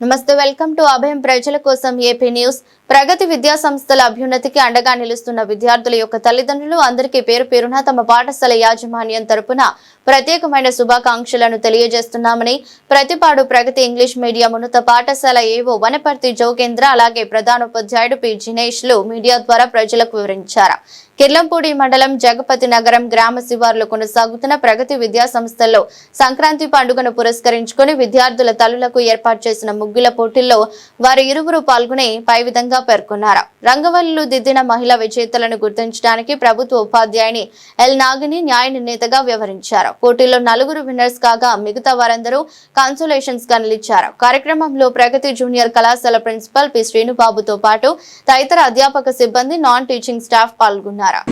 నమస్తే welcome to అభయం ప్రజల కోసం ఏపీ న్యూస్ ప్రగతి విద్యా సంస్థల అభ్యున్నతికి అండగా నిలుస్తున్న విద్యార్థుల యొక్క తల్లిదండ్రులు అందరికీ పేరు పేరున తమ పాఠశాల యాజమాన్యం తరపున ప్రత్యేకమైన శుభాకాంక్షలను తెలియజేస్తున్నామని ప్రతిపాడు ప్రగతి ఇంగ్లీష్ మీడియం ఉన్నత పాఠశాల ఏవో వనపర్తి జోగేంద్ర అలాగే ప్రధానోపాధ్యాయుడు పి. జినేష్లు మీడియా ద్వారా ప్రజలకు వివరించారు. కిర్లంపూడి మండలం జగపతి నగరం గ్రామ శివారులో కొనసాగుతున్న ప్రగతి విద్యా సంస్థల్లో సంక్రాంతి పండుగను పురస్కరించుకుని విద్యార్థుల తల్లులకు ఏర్పాటు చేసిన ముగ్గుల పోటీల్లో వారు ఇరువురు పాల్గొని పై విధంగా పేర్కొన్నారు. రంగవల్లులు దిద్దిన మహిళా విజేతలను గుర్తించడానికి ప్రభుత్వ ఉపాధ్యాయుని ఎల్ నాగిని న్యాయ నిర్ణేతగా వ్యవహరించారు. పోటీలో నలుగురు విన్నర్స్ కాగా మిగతా వారందరూ కన్సోలేషన్స్గా నిలిచారు కార్యక్రమంలో ప్రగతి జూనియర్ కళాశాల ప్రిన్సిపల్ పి శ్రీనుబాబుతో పాటు తదితర అధ్యాపక సిబ్బంది నాన్ టీచింగ్ స్టాఫ్ పాల్గొన్నారు.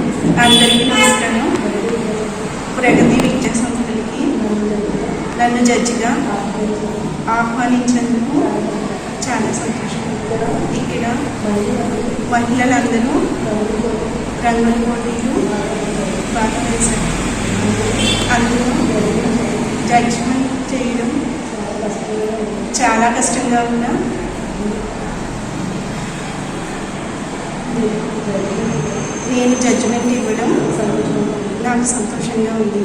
ప్రగతి విద్యా సంస్థలకి నన్ను జడ్జిగా ఆహ్వానించినందుకు మహిళలందరూ రంగుల పోటీలు భారతదేశం అందరూ అందులో చేయడం చాలా కష్టంగా ఉన్నా నేను జడ్జిమెంట్ ఇవ్వడం నాకు సంతోషంగా ఉంది.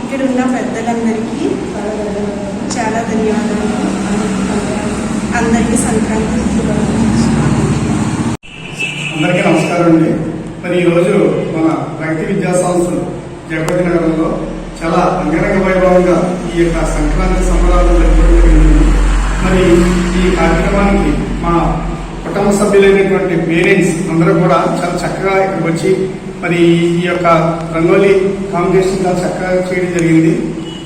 ఇక్కడ ఉన్న పెద్దలందరికీ చాలా ధన్యవాదాలు. అందరికీ సంక్రాంతి అందరికీ నమస్కారం అండి. మరి ఈరోజు మన ప్రగతి విద్యా సంస్థలు జగపతి నగరంలో చాలా అంగరంగ వైభవంగా ఈ యొక్క సంక్రాంతి సంబరాలు జరుపుకోవడం జరిగింది. మరి ఈ కార్యక్రమానికి మా కుటుంబ సభ్యులైనటువంటి పేరెంట్స్ అందరూ కూడా చాలా చక్కగా ఇక్కడికి వచ్చి మరి ఈ యొక్క రంగోలీ కాంపిటీషన్ చాలా చక్కగా చేయడం జరిగింది.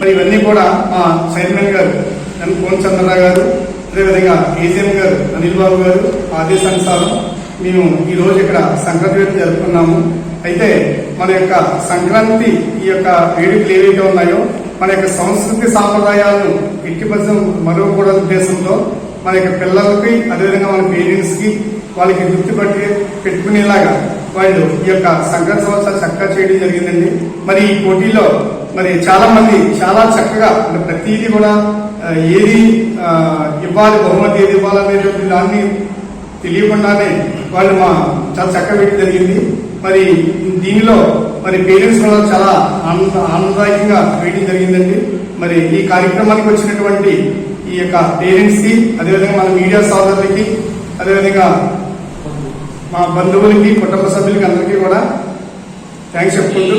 మరి ఇవన్నీ కూడా మా చైర్మన్ గారు ఎన్ కోన్ చంద్రరావు గారు అదేవిధంగా ఏజీఎం గారు అనిల్ బాబు గారు ఆదేశానుసారం మేము ఈరోజు ఇక్కడ సంక్రాంతి వేడుక జరుపుకున్నాము. అయితే మన యొక్క సంక్రాంతి ఈ యొక్క వేడుకలు ఏవైతే ఉన్నాయో మన యొక్క సంస్కృతి సాంప్రదాయాలను ఎట్టి పరిస్థితుల్లో మరవకూడని ఉద్దేశంతో మన యొక్క పిల్లలకి అదేవిధంగా మన పేరెంట్స్కి వాళ్ళకి గుర్తుపట్టి పెట్టుకునేలాగా వాళ్ళు ఈ యొక్క సంక్రాంతి సంవత్సరాలు చక్కగా చేయడం జరిగిందండి. మరి ఈ పోటీలో మరి చాలా మంది చాలా చక్కగా అంటే ప్రతిదీ కూడా ఏది ఇవ్వాలి బహుమతి ఏది ఇవ్వాలనేటువంటి దాన్ని తెలియకుండానే వాళ్ళు మా చాలా చక్కగా వేయడం జరిగింది. మరి దీనిలో మరి పేరెంట్స్ కూడా చాలా ఆనంద ఆనందదాయకంగా వేయడం జరిగిందండి. మరి ఈ కార్యక్రమానికి వచ్చినటువంటి ఈ యొక్క పేరెంట్స్కి అదేవిధంగా మన మీడియా సోదరులకి అదేవిధంగా మా బంధువులకి కుటుంబ సభ్యులకి అందరికీ కూడా థ్యాంక్స్ చెప్పుకుంటూ